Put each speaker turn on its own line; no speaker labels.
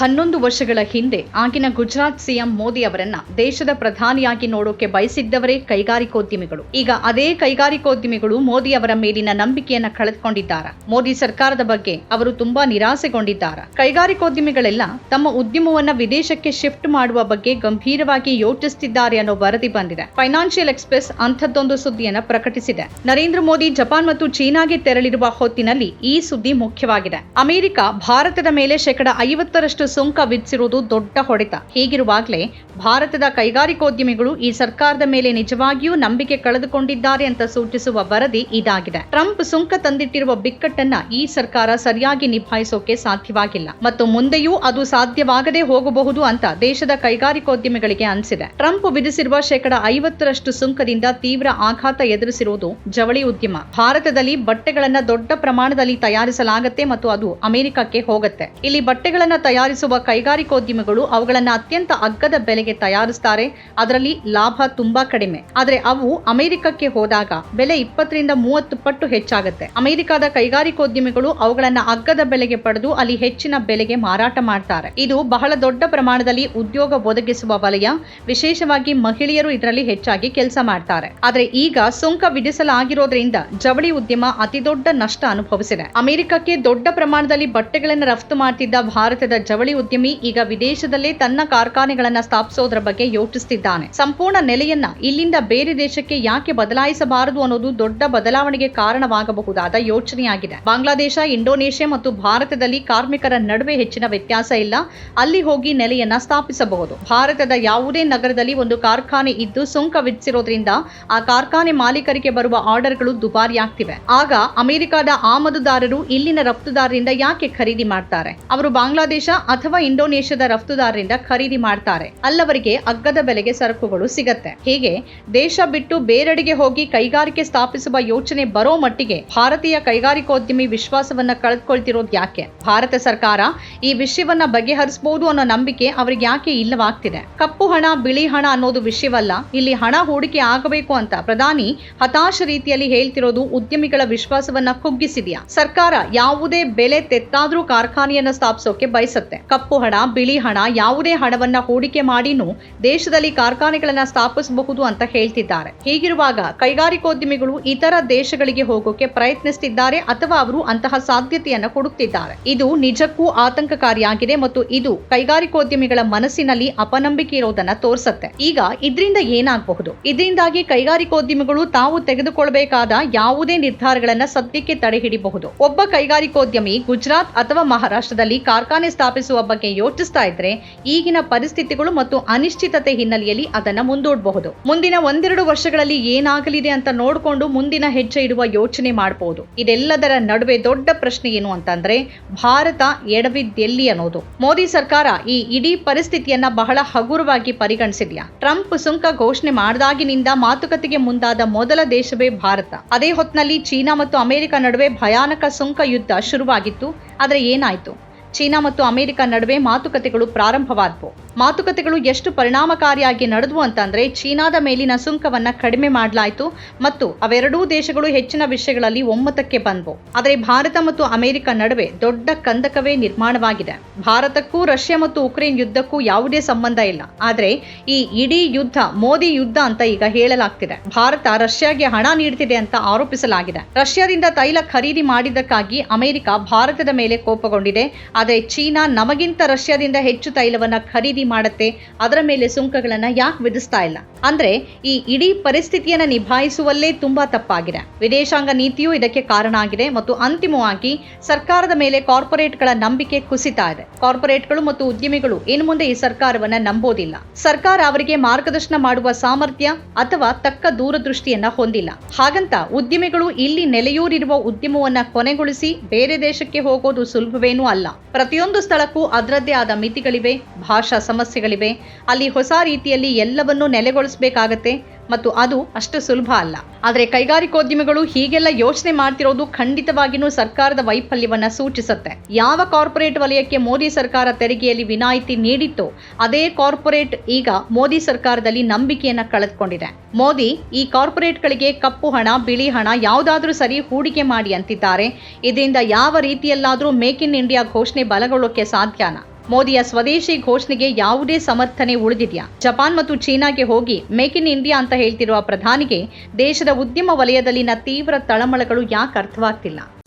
ಹನ್ನೊಂದು ವರ್ಷಗಳ ಹಿಂದೆ ಆಗಿನ ಗುಜರಾತ್ ಸಿಎಂ ಮೋದಿ ಅವರನ್ನ ದೇಶದ ಪ್ರಧಾನಿಯಾಗಿ ನೋಡೋಕೆ ಬಯಸಿದ್ದವರೇ ಕೈಗಾರಿಕೋದ್ಯಮಿಗಳು. ಈಗ ಅದೇ ಕೈಗಾರಿಕೋದ್ಯಮಿಗಳು ಮೋದಿ ಅವರ ಮೇಲಿನ ನಂಬಿಕೆಯನ್ನ ಕಳೆದುಕೊಂಡಿದ್ದಾರೆ? ಮೋದಿ ಸರ್ಕಾರದ ಬಗ್ಗೆ ಅವರು ತುಂಬಾ ನಿರಾಸೆಗೊಂಡಿದ್ದಾರೆ? ಕೈಗಾರಿಕೋದ್ಯಮಿಗಳೆಲ್ಲ ತಮ್ಮ ಉದ್ಯಮವನ್ನ ವಿದೇಶಕ್ಕೆ ಶಿಫ್ಟ್ ಮಾಡುವ ಬಗ್ಗೆ ಗಂಭೀರವಾಗಿ ಯೋಚಿಸುತ್ತಿದ್ದಾರೆ ಅನ್ನೋ ವರದಿ ಬಂದಿದೆ. ಫೈನಾನ್ಷಿಯಲ್ ಎಕ್ಸ್ಪ್ರೆಸ್ ಅಂಥದ್ದೊಂದು ಸುದ್ದಿಯನ್ನ ಪ್ರಕಟಿಸಿದೆ. ನರೇಂದ್ರ ಮೋದಿ ಜಪಾನ್ ಮತ್ತು ಚೀನಾಗೆ ತೆರಳಿರುವ ಹೊತ್ತಿನಲ್ಲಿ ಈ ಸುದ್ದಿ ಮುಖ್ಯವಾಗಿದೆ. ಅಮೆರಿಕ ಭಾರತದ ಮೇಲೆ ಶೇಕಡ ಐವತ್ತರಷ್ಟು ಸುಂಕ ವಿಧಿಸಿರುವುದು ದೊಡ್ಡ ಹೊಡೆತ. ಹೀಗಿರುವಾಗಲೇ ಭಾರತದ ಕೈಗಾರಿಕೋದ್ಯಮಿಗಳು ಈ ಸರ್ಕಾರದ ಮೇಲೆ ನಿಜವಾಗಿಯೂ ನಂಬಿಕೆ ಕಳೆದುಕೊಂಡಿದ್ದಾರೆ ಅಂತ ಸೂಚಿಸುವ ವರದಿ ಇದಾಗಿದೆ. ಟ್ರಂಪ್ ಸುಂಕ ತಂದಿಟ್ಟಿರುವ ಬಿಕ್ಕಟ್ಟನ್ನ ಈ ಸರ್ಕಾರ ಸರಿಯಾಗಿ ನಿಭಾಯಿಸೋಕೆ ಸಾಧ್ಯವಾಗಿಲ್ಲ. ಮತ್ತು ಮುಂದೆಯೂ ಅದು ಸಾಧ್ಯವಾಗದೇ ಹೋಗಬಹುದು ಅಂತ ದೇಶದ ಕೈಗಾರಿಕೋದ್ಯಮಿಗಳಿಗೆ ಅನಿಸಿದೆ. ಟ್ರಂಪ್ ವಿಧಿಸಿರುವ ಶೇಕಡ ಐವತ್ತರಷ್ಟು ಸುಂಕದಿಂದ ತೀವ್ರ ಆಘಾತ ಎದುರಿಸಿರುವುದು ಜವಳಿ ಉದ್ಯಮ. ಭಾರತದಲ್ಲಿ ಬಟ್ಟೆಗಳನ್ನ ದೊಡ್ಡ ಪ್ರಮಾಣದಲ್ಲಿ ತಯಾರಿಸಲಾಗುತ್ತೆ ಮತ್ತು ಅದು ಅಮೆರಿಕಕ್ಕೆ ಹೋಗುತ್ತೆ. ಇಲ್ಲಿ ಬಟ್ಟೆಗಳನ್ನ ತಯಾರಿಸುವ ಕೈಗಾರಿಕೋದ್ಯಮಿಗಳು ಅವುಗಳನ್ನ ಅತ್ಯಂತ ಅಗ್ಗದ ಬೆಲೆಗೆ ತಯಾರಿಸ್ತಾರೆ. ಅದರಲ್ಲಿ ಲಾಭ ತುಂಬಾ ಕಡಿಮೆ. ಆದರೆ ಅವು ಅಮೆರಿಕಕ್ಕೆ ಹೋದಾಗ ಬೆಲೆ ಇಪ್ಪತ್ತರಿಂದ ಮೂವತ್ತು ಪಟ್ಟು ಹೆಚ್ಚಾಗುತ್ತೆ. ಅಮೆರಿಕದ ಕೈಗಾರಿಕೋದ್ಯಮಿಗಳು ಅವುಗಳನ್ನ ಅಗ್ಗದ ಬೆಲೆಗೆ ಪಡೆದು ಅಲ್ಲಿ ಹೆಚ್ಚಿನ ಬೆಲೆಗೆ ಮಾರಾಟ ಮಾಡ್ತಾರೆ. ಇದು ಬಹಳ ದೊಡ್ಡ ಪ್ರಮಾಣದಲ್ಲಿ ಉದ್ಯೋಗ ಒದಗಿಸುವ ವಲಯ. ವಿಶೇಷವಾಗಿ ಮಹಿಳೆಯರು ಇದರಲ್ಲಿ ಹೆಚ್ಚಾಗಿ ಕೆಲಸ ಮಾಡ್ತಾರೆ. ಆದರೆ ಈಗ ಸುಂಕ ವಿಧಿಸಲಾಗಿರೋದ್ರಿಂದ ಜವಳಿ ಉದ್ಯಮ ಅತಿದೊಡ್ಡ ನಷ್ಟ ಅನುಭವಿಸಿದೆ. ಅಮೆರಿಕಕ್ಕೆ ದೊಡ್ಡ ಪ್ರಮಾಣದಲ್ಲಿ ಬಟ್ಟೆಗಳನ್ನು ರಫ್ತು ಮಾಡ್ತಿದ್ದ ಭಾರತದ ಜವಳಿ ಉದ್ಯಮಿ ಈಗ ವಿದೇಶದಲ್ಲೇ ತನ್ನ ಕಾರ್ಖಾನೆಗಳನ್ನ ಸ್ಥಾಪಿಸೋದ್ರ ಬಗ್ಗೆ ಯೋಚಿಸುತ್ತಿದ್ದಾನೆ ಸಂಪೂರ್ಣ ನೆಲೆಯನ್ನ ಇಲ್ಲಿಂದ ಬೇರೆ ದೇಶಕ್ಕೆ ಯಾಕೆ ಬದಲಾಯಿಸಬಾರದು ಅನ್ನೋದು ದೊಡ್ಡ ಬದಲಾವಣೆಗೆ ಕಾರಣವಾಗಬಹುದಾದ ಯೋಚನೆಯಾಗಿದೆ. ಬಾಂಗ್ಲಾದೇಶ, ಇಂಡೋನೇಷ್ಯಾ ಮತ್ತು ಭಾರತದಲ್ಲಿ ಕಾರ್ಮಿಕರ ನಡುವೆ ಹೆಚ್ಚಿನ ವ್ಯತ್ಯಾಸ ಇಲ್ಲ. ಅಲ್ಲಿ ಹೋಗಿ ನೆಲೆಯನ್ನ ಸ್ಥಾಪಿಸಬಹುದು. ಭಾರತದ ಯಾವುದೇ ನಗರದಲ್ಲಿ ಒಂದು ಕಾರ್ಖಾನೆ ಇದ್ದು ಸುಂಕ ವಿಧಿಸಿರೋದ್ರಿಂದ ಆ ಕಾರ್ಖಾನೆ ಮಾಲೀಕರಿಗೆ ಬರುವ ಆರ್ಡರ್ಗಳು ದುಬಾರಿಯಾಗ್ತಿವೆ. ಆಗ ಅಮೆರಿಕದ ಆಮದುದಾರರು ಇಲ್ಲಿನ ರಫ್ತುದಾರರಿಂದ ಯಾಕೆ ಖರೀದಿ ಮಾಡ್ತಾರೆ? ಅವರು ಬಾಂಗ್ಲಾದೇಶ ಅಥವಾ ಇಂಡೋನೇಷ್ಯಾದ ರಫ್ತುದಾರರಿಂದ ಖರೀದಿ ಮಾಡ್ತಾರೆ. ಅಲ್ಲವರಿಗೆ ಅಗ್ಗದ ಬೆಲೆಗೆ ಸರಕುಗಳು ಸಿಗತ್ತೆ. ಹೀಗೆ ದೇಶ ಬಿಟ್ಟು ಬೇರೆಡೆಗೆ ಹೋಗಿ ಕೈಗಾರಿಕೆ ಸ್ಥಾಪಿಸುವ ಯೋಚನೆ ಬರೋ ಮಟ್ಟಿಗೆ ಭಾರತೀಯ ಕೈಗಾರಿಕೋದ್ಯಮಿ ವಿಶ್ವಾಸವನ್ನ ಕಳೆದುಕೊಳ್ತಿರೋದು ಯಾಕೆ? ಭಾರತ ಸರ್ಕಾರ ಈ ವಿಷಯವನ್ನ ಬಗೆಹರಿಸಬಹುದು ಅನ್ನೋ ನಂಬಿಕೆ ಅವರಿಗೆ ಯಾಕೆ ಇಲ್ಲವಾಗ್ತಿದೆ? ಕಪ್ಪು ಹಣ, ಬಿಳಿ ಹಣ ಅನ್ನೋದು ವಿಷಯವಲ್ಲ. ಇಲ್ಲಿ ಹಣ ಹೂಡಿಕೆ ಆಗಬೇಕು ಅಂತ ಪ್ರಧಾನಿ ಹತಾಶ ರೀತಿಯಲ್ಲಿ ಹೇಳ್ತಿರೋದು ಉದ್ಯಮಿಗಳ ವಿಶ್ವಾಸವನ್ನ ಕುಗ್ಗಿಸಿದೆಯಾ? ಸರ್ಕಾರ ಯಾವುದೇ ಬೆಲೆ ತೆತ್ತಾದ್ರೂ ಕಾರ್ಖಾನೆಯನ್ನ ಸ್ಥಾಪಿಸೋಕೆ ಬಯಸುತ್ತೆ. ಕಪ್ಪು ಹಣ, ಬಿಳಿ ಹಣ, ಯಾವುದೇ ಹಣವನ್ನ ಹೂಡಿಕೆ ಮಾಡಿನೂ ದೇಶದಲ್ಲಿ ಕಾರ್ಖಾನೆಗಳನ್ನ ಸ್ಥಾಪಿಸಬಹುದು ಅಂತ ಹೇಳ್ತಿದ್ದಾರೆ. ಹೀಗಿರುವಾಗ ಕೈಗಾರಿಕೋದ್ಯಮಿಗಳು ಇತರ ದೇಶಗಳಿಗೆ ಹೋಗೋಕೆ ಪ್ರಯತ್ನಿಸುತ್ತಿದ್ದಾರೆ ಅಥವಾ ಅವರು ಅಂತಹ ಸಾಧ್ಯತೆಯನ್ನ ಕೊಡುತ್ತಿದ್ದಾರೆ ಇದು ನಿಜಕ್ಕೂ ಆತಂಕಕಾರಿಯಾಗಿದೆ ಮತ್ತು ಇದು ಕೈಗಾರಿಕೋದ್ಯಮಿಗಳ ಮನಸ್ಸಿನಲ್ಲಿ ಅಪನಂಬಿಕೆ ಇರೋದನ್ನ ತೋರಿಸುತ್ತೆ. ಈಗ ಇದರಿಂದ ಏನಾಗಬಹುದು? ಇದರಿಂದಾಗಿ ಕೈಗಾರಿಕೋದ್ಯಮಿಗಳು ತಾವು ತೆಗೆದುಕೊಳ್ಳಬೇಕಾದ ಯಾವುದೇ ನಿರ್ಧಾರಗಳನ್ನ ಸದ್ಯಕ್ಕೆ ತಡೆ ಹಿಡಿಬಹುದು ಒಬ್ಬ ಕೈಗಾರಿಕೋದ್ಯಮಿ ಗುಜರಾತ್ ಅಥವಾ ಮಹಾರಾಷ್ಟ್ರದಲ್ಲಿ ಕಾರ್ಖಾನೆ ಸ್ಥಾಪಿಸುವ ಬಗ್ಗೆ ಯೋಚಿಸ್ತಾ ಇದ್ರೆ ಈಗಿನ ಪರಿಸ್ಥಿತಿಗಳು ಮತ್ತು ಅನಿಶ್ಚಿತತೆ ಹಿನ್ನೆಲೆಯಲ್ಲಿ ಅದನ್ನ ಮುಂದೂಡಬಹುದು. ಮುಂದಿನ ಒಂದೆರಡು ವರ್ಷಗಳಲ್ಲಿ ಏನಾಗಲಿದೆ ಅಂತ ನೋಡಿಕೊಂಡು ಮುಂದಿನ ಹೆಜ್ಜೆ ಇಡುವ ಯೋಚನೆ ಮಾಡಬಹುದು ಇದೆಲ್ಲದರ ನಡುವೆ ದೊಡ್ಡ ಪ್ರಶ್ನೆ ಏನು ಅಂತಂದ್ರೆ ಭಾರತ ಎಡವಿದ್ದೆಲ್ಲಿ ಅನ್ನೋದು. ಮೋದಿ ಸರ್ಕಾರ ಈ ಇಡೀ ಪರಿಸ್ಥಿತಿಯನ್ನ ಬಹಳ ಹಗುರವಾಗಿ ಪರಿಗಣಿಸಿದ್ಯಾ? ಟ್ರಂಪ್ ಸುಂಕ ಘೋಷಣೆ ಮಾಡಿದಾಗಿನಿಂದ ಮಾತುಕತೆಗೆ ಮುಂದಾದ ಮೊದಲ ದೇಶವೇ ಭಾರತ. ಅದೇ ಹೊತ್ತಿನಲ್ಲಿ ಚೀನಾ ಮತ್ತು ಅಮೆರಿಕ ನಡುವೆ ಭಯಾನಕ ಸುಂಕ ಯುದ್ಧ ಶುರುವಾಗಿತ್ತು. ಆದರೆ ಏನಾಯ್ತು? ಚೀನಾ ಮತ್ತು ಅಮೆರಿಕ ನಡುವೆ ಮಾತುಕತೆಗಳು ಪ್ರಾರಂಭವಾದವು. ಮಾತುಕತೆಗಳು ಎಷ್ಟು ಪರಿಣಾಮಕಾರಿಯಾಗಿ ನಡೆದವು ಅಂತಂದ್ರೆ, ಚೀನಾದ ಮೇಲಿನ ಸುಂಕವನ್ನ ಕಡಿಮೆ ಮಾಡಲಾಯಿತು ಮತ್ತು ಅವೆರಡೂ ದೇಶಗಳು ಹೆಚ್ಚಿನ ವಿಷಯಗಳಲ್ಲಿ ಒಮ್ಮತಕ್ಕೆ ಬಂದವು. ಆದರೆ ಭಾರತ ಮತ್ತು ಅಮೆರಿಕ ನಡುವೆ ದೊಡ್ಡ ಕಂದಕವೇ ನಿರ್ಮಾಣವಾಗಿದೆ. ಭಾರತಕ್ಕೂ ರಷ್ಯಾ ಮತ್ತು ಉಕ್ರೇನ್ ಯುದ್ಧಕ್ಕೂ ಯಾವುದೇ ಸಂಬಂಧ ಇಲ್ಲ. ಆದರೆ ಈ ಇಡೀ ಯುದ್ಧ ಮೋದಿ ಯುದ್ಧ ಅಂತ ಈಗ ಹೇಳಲಾಗ್ತಿದೆ. ಭಾರತ ರಷ್ಯಾಗೆ ಹಣ ನೀಡುತ್ತಿದೆ ಅಂತ ಆರೋಪಿಸಲಾಗಿದೆ. ರಷ್ಯಾದಿಂದ ತೈಲ ಖರೀದಿ ಮಾಡಿದ್ದಕ್ಕಾಗಿ ಅಮೆರಿಕ ಭಾರತದ ಮೇಲೆ ಕೋಪಗೊಂಡಿದೆ. ಆದರೆ ಚೀನಾ ನಮಗಿಂತ ರಷ್ಯಾದಿಂದ ಹೆಚ್ಚು ತೈಲವನ್ನ ಖರೀದಿ ಮಾಡುತ್ತೆ. ಅದರ ಮೇಲೆ ಸುಂಕಗಳನ್ನ ಯಾಕೆ ವಿಧಿಸ್ತಾ ಇಲ್ಲ? ಅಂದ್ರೆ ಈ ಇಡೀ ಪರಿಸ್ಥಿತಿಯನ್ನ ನಿಭಾಯಿಸುವಲ್ಲೇ ತುಂಬಾ ತಪ್ಪಾಗಿದೆ. ವಿದೇಶಾಂಗ ನೀತಿಯೂ ಇದಕ್ಕೆ ಕಾರಣ ಆಗಿದೆ ಮತ್ತು ಅಂತಿಮವಾಗಿ ಸರ್ಕಾರದ ಮೇಲೆ ಕಾರ್ಪೊರೇಟ್ಗಳ ನಂಬಿಕೆ ಕುಸಿತಾ ಇದೆ. ಕಾರ್ಪೊರೇಟ್ಗಳು ಮತ್ತು ಉದ್ಯಮಿಗಳು ಇನ್ನು ಮುಂದೆ ಈ ಸರ್ಕಾರವನ್ನ ನಂಬೋದಿಲ್ಲ. ಸರ್ಕಾರ ಅವರಿಗೆ ಮಾರ್ಗದರ್ಶನ ಮಾಡುವ ಸಾಮರ್ಥ್ಯ ಅಥವಾ ತಕ್ಕ ದೂರದೃಷ್ಟಿಯನ್ನ ಹೊಂದಿಲ್ಲ. ಹಾಗಂತ ಉದ್ಯಮಿಗಳು ಇಲ್ಲಿ ನೆಲೆಯೂರಿರುವ ಉದ್ಯಮವನ್ನ ಕೊನೆಗೊಳಿಸಿ ಬೇರೆ ದೇಶಕ್ಕೆ ಹೋಗೋದು ಸುಲಭವೇನೂ ಅಲ್ಲ. ಪ್ರತಿಯೊಂದು ಸ್ಥಳಕ್ಕೂ ಅದರದ್ದೇ ಆದ ಮಿತಿಗಳಿವೆ ಭಾಷಾ ಸಮಸ್ಯೆಗಳಿವೆ. ಅಲ್ಲಿ ಹೊಸ ರೀತಿಯಲ್ಲಿ ಎಲ್ಲವನ್ನೂ ನೆಲೆಗೊಳಿಸಬೇಕಾಗತ್ತೆ. ಮತ್ತು ಅದು ಅಷ್ಟು ಸುಲಭ ಅಲ್ಲ. ಆದರೆ ಕೈಗಾರಿಕೋದ್ಯಮಿಗಳು ಹೀಗೆಲ್ಲ ಯೋಚನೆ ಮಾಡ್ತಿರೋದು ಖಂಡಿತವಾಗಿಯೂ ಸರ್ಕಾರದ ವೈಫಲ್ಯವನ್ನ ಸೂಚಿಸುತ್ತೆ. ಯಾವ ಕಾರ್ಪೊರೇಟ್ ವಲಯಕ್ಕೆ ಮೋದಿ ಸರ್ಕಾರ ತೆರಿಗೆಯಲ್ಲಿ ವಿನಾಯಿತಿ ನೀಡಿತ್ತೋ, ಅದೇ ಕಾರ್ಪೊರೇಟ್ ಈಗ ಮೋದಿ ಸರ್ಕಾರದಲ್ಲಿ ನಂಬಿಕೆಯನ್ನ ಕಳೆದುಕೊಂಡಿದೆ. ಮೋದಿ, ಈ ಕಾರ್ಪೊರೇಟ್ಗಳಿಗೆ ಕಪ್ಪು ಹಣ, ಬಿಳಿ ಹಣ ಯಾವುದಾದ್ರೂ ಸರಿ ಹೂಡಿಕೆ ಮಾಡಿ ಅಂತಿದ್ದಾರೆ. ಇದರಿಂದ ಯಾವ ರೀತಿಯಲ್ಲಾದರೂ ಮೇಕ್ ಇನ್ ಇಂಡಿಯಾ ಘೋಷಣೆ ಬಲಗೊಳ್ಳೋಕೆ ಸಾಧ್ಯನಾ? ಮೋದಿಯ ಸ್ವದೇಶಿ ಘೋಷಣೆಗೆ ಯಾವುದೇ ಸಮರ್ಥನೆ ಉಳಿದಿದೆಯಾ? ಜಪಾನ್ ಮತ್ತು ಚೀನಾಗೆ ಹೋಗಿ ಮೇಕ್ ಇನ್ ಇಂಡಿಯಾ ಅಂತ ಹೇಳ್ತಿರುವ ಪ್ರಧಾನಿಗೆ ದೇಶದ ಉದ್ಯಮ ವಲಯದಲ್ಲಿನ ತೀವ್ರ ತಳಮಳಗಳು ಯಾಕೆ ಅರ್ಥವಾಗ್ತಿಲ್ಲ?